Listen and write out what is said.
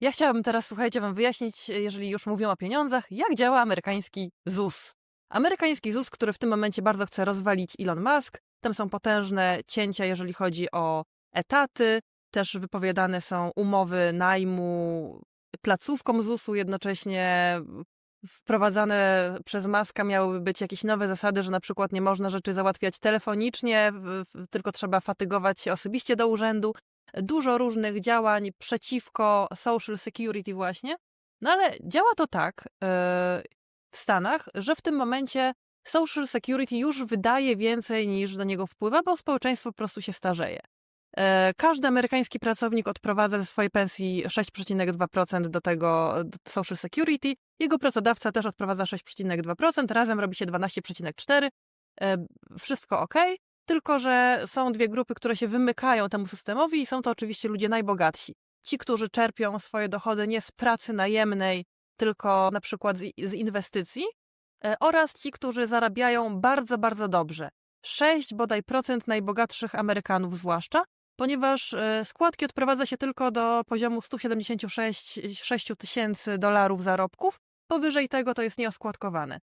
Ja chciałabym teraz, słuchajcie, wam wyjaśnić, jeżeli już mówią o pieniądzach, jak działa amerykański ZUS. Amerykański ZUS, który w tym momencie bardzo chce rozwalić Elon Musk. Tam są potężne cięcia, jeżeli chodzi o etaty. Też wypowiadane są umowy najmu placówkom ZUS-u. Jednocześnie wprowadzane przez Maska miałyby być jakieś nowe zasady, że na przykład nie można rzeczy załatwiać telefonicznie, tylko trzeba fatygować się osobiście do urzędu. Dużo różnych działań przeciwko social security właśnie. No ale działa to tak yy, w Stanach, że w tym momencie social security już wydaje więcej niż do niego wpływa, bo społeczeństwo po prostu się starzeje. E, każdy amerykański pracownik odprowadza ze swojej pensji 6,2% do tego do Social Security. Jego pracodawca też odprowadza 6,2%, razem robi się 12,4%. E, wszystko ok, tylko że są dwie grupy, które się wymykają temu systemowi i są to oczywiście ludzie najbogatsi. Ci, którzy czerpią swoje dochody nie z pracy najemnej, tylko na przykład z, inwestycji, e, oraz ci, którzy zarabiają bardzo, bardzo dobrze. 6 bodaj procent najbogatszych Amerykanów zwłaszcza, ponieważ e, składki odprowadza się tylko do poziomu 176 tysięcy dolarów zarobków. Powyżej tego to jest nieoskładkowane.